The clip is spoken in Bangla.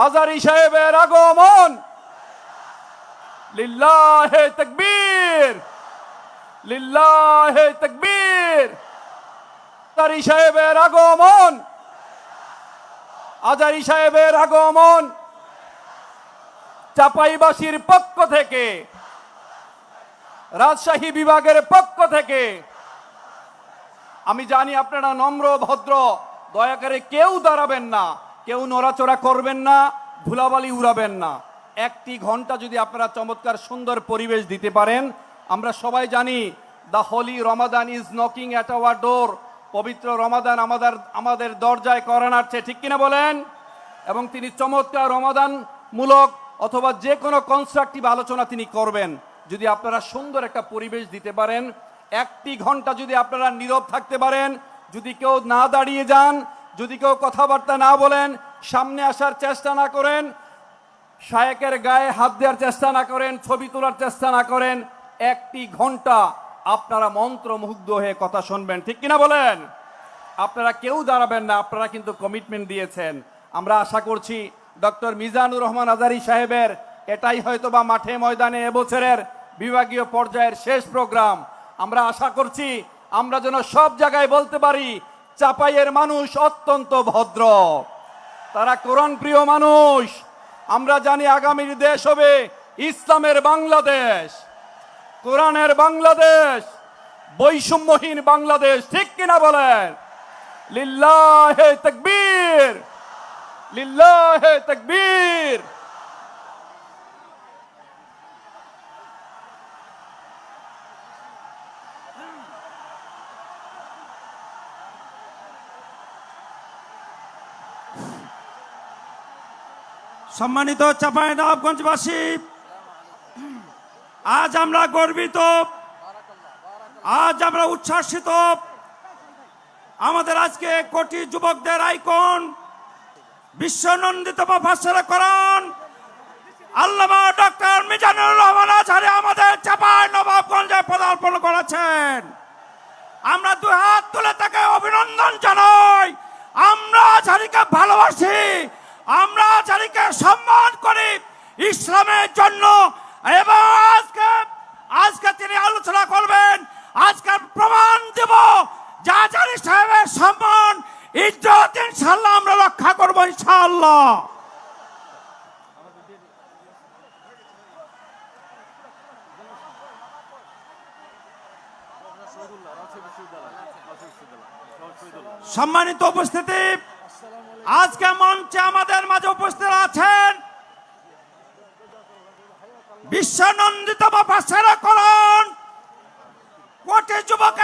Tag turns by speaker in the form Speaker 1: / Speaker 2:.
Speaker 1: হাজারি সাহেবের আগমন। লিল্লাহে তকবীর। লিল্লাহে তকবীর। হাজারি সাহেবের আগমন। আজারি সাহেবের আগমন। চাপাইবাসীর পক্ষ থেকে। রাজশাহী বিভাগের পক্ষ থেকে। আমি জানি আপনারা নম্র, ভদ্র, দয়া করে কেউ দাঁড়াবেন না। কেউ নড়াচড়া করবেন না, ধুলাবালি উড়াবেন না। একটি ঘণ্টা যদি আপনারা চমৎকার সুন্দর পরিবেশ দিতে পারেন, আমরা সবাই জানি the holy Ramadan is knocking at our door পবিত্র রমাদান আমাদের আমাদের দরজায় করান আসছে ঠিক কিনা বলেন? এবং তিনি চমৎকার রমাদান মূলক অথবা যে কোনো কনস্ট্রাকটিভ আলোচনা তিনি করবেন। যদি আপনারা সুন্দর একটা পরিবেশ দিতে পারেন, একটি ঘণ্টা যদি আপনারা নীরব থাকতে পারেন, যদি কেউ না দাঁড়িয়ে যান যদি কেউ কথাবার্তা না বলেন, সামনে আসার চেষ্টা না করেন, শায়েকের গায়ে হাত দেওয়ার চেষ্টা না করেন, ছবি তোলার চেষ্টা না করেন, একটি ঘণ্টা আপনারা মন্ত্রমুগ্ধ হয়ে কথা শুনবেন। ঠিক কিনা বলেন? আপনারা কেউ দাঁড়াবেন না, আপনারা কিন্তু কমিটমেন্ট দিয়েছেন। আমরা আশা করছি ডক্টর মিজানুর রহমান আজারি সাহেবের এটাই হয়তো বা মাঠে ময়দানে এবছরের বিভাগীয় পর্যায়ের শেষ প্রোগ্রাম। আমরা আশা করছি আমরা যেন সব জায়গায় বলতে পারি চাপাইয়ের মানুষ অত্যন্ত ভদ্র। তারা কোরআন প্রিয় মানুষ। আমরা জানি আগামীর দেশ হবে ইসলামের বাংলাদেশ। কোরআনের বাংলাদেশ, বৈষম্যহীন বাংলাদেশ, ঠিক কিনা বলেন? লিল্লাহে তকবীর! লিল্লাহে তকবীর!
Speaker 2: সম্মানিত চাপাই নবাবগঞ্জবাসী আজ আমরা গর্বিত, আজ আমরা উচ্ছ্বাসিত। আমাদের আজকে কোটি যুবকদের আইকন বিশ্বনন্দিত প্রফেসর করান। আল্লামা ডক্টর মিজানুর রহমান আজহারি আমাদের চাপাই নবাবগঞ্জে পদার্পণ করেছেন। আমরা দুই হাত তুলে তাকে অভিনন্দন জানাই। আমরা আজহারিকে ভালোবাসি। আমরা আজহারিকে সম্মান করি ইসলামের জন্য। এবং আজকে আজকে তিনি আলোচনা করবেন, আজকে প্রমাণ দেব যে আজহারি সাহেবের সম্মান। ইজ্জত ইনশাল্লাহ আমরা রক্ষা করব ইনশাআল্লাহ। সম্মানিত উপস্থিতি আজকে মঞ্চে আমাদের মাঝে উপস্থিত আছেন বিশ্বনন্দিত বাবা সেরা করণ। কোটি যুবক